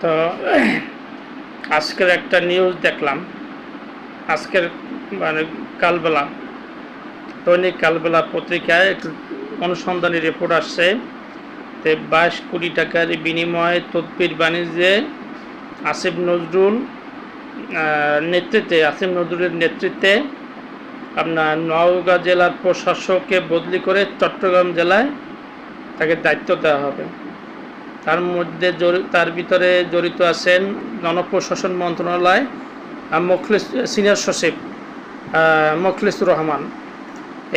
তো, আজকের একটা নিউজ দেখলাম। আজকের মানে কালবেলা, দৈনিক কালবেলা পত্রিকায় একটু অনুসন্ধানী রিপোর্ট আসছে যে বাইশ কোটি টাকার বিনিময়ে তদবির বাণিজ্যে আসিফ নজরুল নেতৃত্বে, আসিফ নজরুলের নেতৃত্বে আপনার নওগাঁ জেলার প্রশাসককে বদলি করে চট্টগ্রাম জেলায় তাকে দায়িত্ব দেওয়া হবে। তার মধ্যে তার ভিতরে জড়িত আছেন জনপ্রশাসন মন্ত্রণালয় মখলিস, সিনিয়র সচিব মখলিসুর রহমান।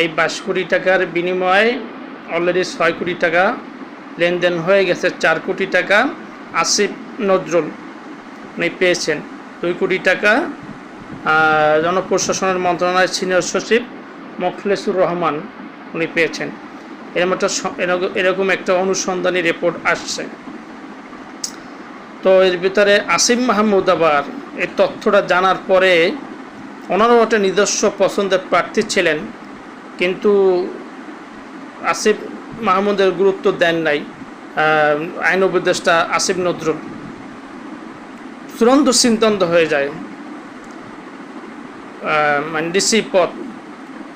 এই বাইশ কোটি টাকার বিনিময়ে অলরেডি ছয় কোটি টাকা লেনদেন হয়ে গেছে, চার কোটি টাকা আসিফ নজরুল উনি পেয়েছেন। দুই কোটি টাকা জনপ্রশাসনের মন্ত্রণালয়ের সিনিয়র সচিব মখলেসুর রহমান উনি পেয়েছেন। এরকম একটা এরকম- একটা অনুসন্ধানী রিপোর্ট আসছে। তো এর ভিতরে আসিফ মাহমুদ আবার এই তথ্যটা জানার পরে ওনারও একটা নিজস্ব পছন্দের প্রার্থী ছিলেন, কিন্তু আসিফ মাহমুদের গুরুত্ব দেন নাই আইন উপদেষ্টা আসিফ নজরুল। চূড়ান্ত চিন্তন্ত হয়ে যায় মানে ডিসি পদ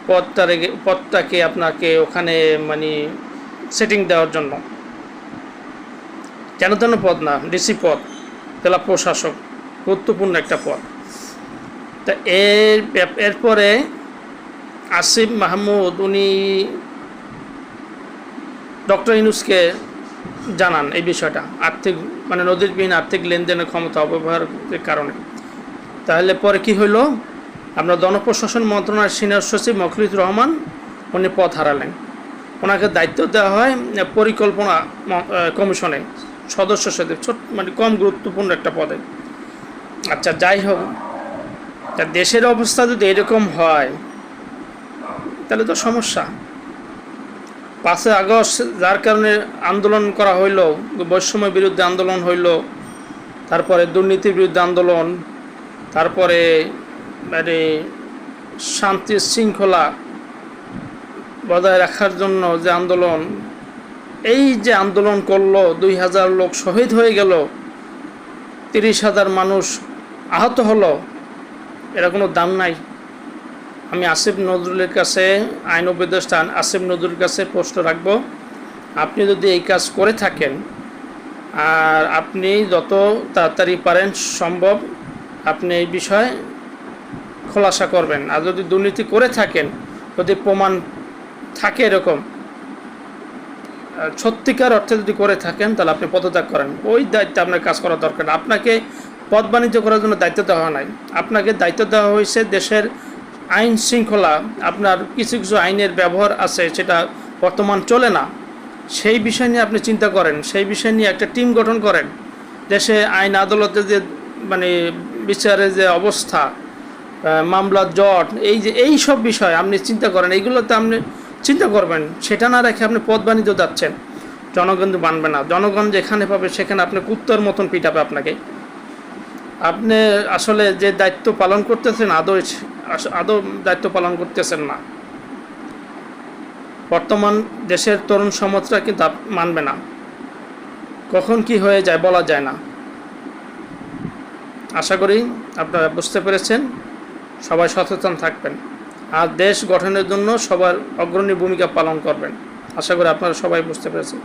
পদটা রেগে পদটাকে আপনাকে ওখানে মানে সেটিং দেওয়ার জন্য। কেন তেন পদ না, ডিসি পদ, জেলা প্রশাসক, গুরুত্বপূর্ণ একটা পদ। তা এর, এরপরে আসিফ মাহমুদ, উনি ডক্টর ইনুসকে জানান এই বিষয়টা, আর্থিক মানে নদীরবিহীন আর্থিক লেনদেনের ক্ষমতা অপব্যবহারের কারণে। তাহলে পরে কি হইল? আমরা জনপ্রশাসন মন্ত্রণালয়ের সিনিয়র সচিব মখলিদুর রহমান উনি পথ হারালেন। ওনাকে দায়িত্ব দেওয়া হয় পরিকল্পনা কমিশনে সদস্য সচিব, ছোট মানে কম গুরুত্বপূর্ণ একটা পদে। আচ্ছা যাই হোক, তা দেশের অবস্থা যদি এরকম হয়, তাহলে তো সমস্যা। পাঁচই আগস্ট, যার কারণে আন্দোলন করা হইল, বৈষম্য বিরুদ্ধে আন্দোলন হইল, তারপরে দুর্নীতির বিরুদ্ধে আন্দোলন, তারপরে মানে শান্তি শৃঙ্খলা বজায় রাখার জন্য যে আন্দোলন, এই যে আন্দোলন করল, দুই হাজার লোক শহীদ হয়ে গেল, তিরিশ হাজার মানুষ আহত হলো, এরা কোনো দাম নাই। আমি আসিফ নজরুলের কাছে, আইন উপদেষ্টা আসিফ নজরুলের কাছে প্রশ্ন রাখব, আপনি যদি এই কাজ করে থাকেন, আর আপনি যত তাড়াতাড়ি পারেন সম্ভব, আপনি এই বিষয়ে খোলাসা করবেন। আর যদি দুর্নীতি করে থাকেন, যদি প্রমাণ থাকে এরকম সত্যিকার অর্থে যদি করে থাকেন, তাহলে আপনি পদত্যাগ করেন। ওই দায়িত্বে আপনার কাজ করা দরকার আপনাকে পদ বাণিজ্য করার জন্য দায়িত্ব দেওয়া নাই। আপনাকে দায়িত্ব দেওয়া হয়েছে দেশের আইন শৃঙ্খলা। আপনার কিছু কিছু আইনের ব্যবহার আছে, সেটা বর্তমান চলে না। সেই বিষয় নিয়ে আপনি চিন্তা করেন। সেই বিষয় নিয়ে একটা টিম গঠন করেন। দেশে আইন আদালতে যে মানে বিচারের যে অবস্থা মামলার জট, এই যে, এই সব বিষয় আপনি চিন্তা করেন, এইগুলোতে আপনি চিন্তা করবেন। সেটা না রেখে আপনি পদ বাণিজ্য যাচ্ছেন। জনগণ তো মানবে না। জনগণ যেখানে পাবে সেখানে আপনি কুত্তর মতন পিটাবে আপনাকে। আপনি আসলে যে দায়িত্ব পালন করতেছেন, আদৌ আদৌ দায়িত্ব পালন করতেছেন না। বর্তমান দেশের তরুণ সমাজটা কিন্তু মানবে না। কখন কি হয়ে যায় বলা যায় না। আশা করি আপনারা বুঝতে পেরেছেন। সবাই সচেতন থাকবেন। আর দেশ গঠনের জন্য সবার অগ্রণী ভূমিকা পালন করবেন। আশা করি আপনারা সবাই বুঝতে পেরেছেন।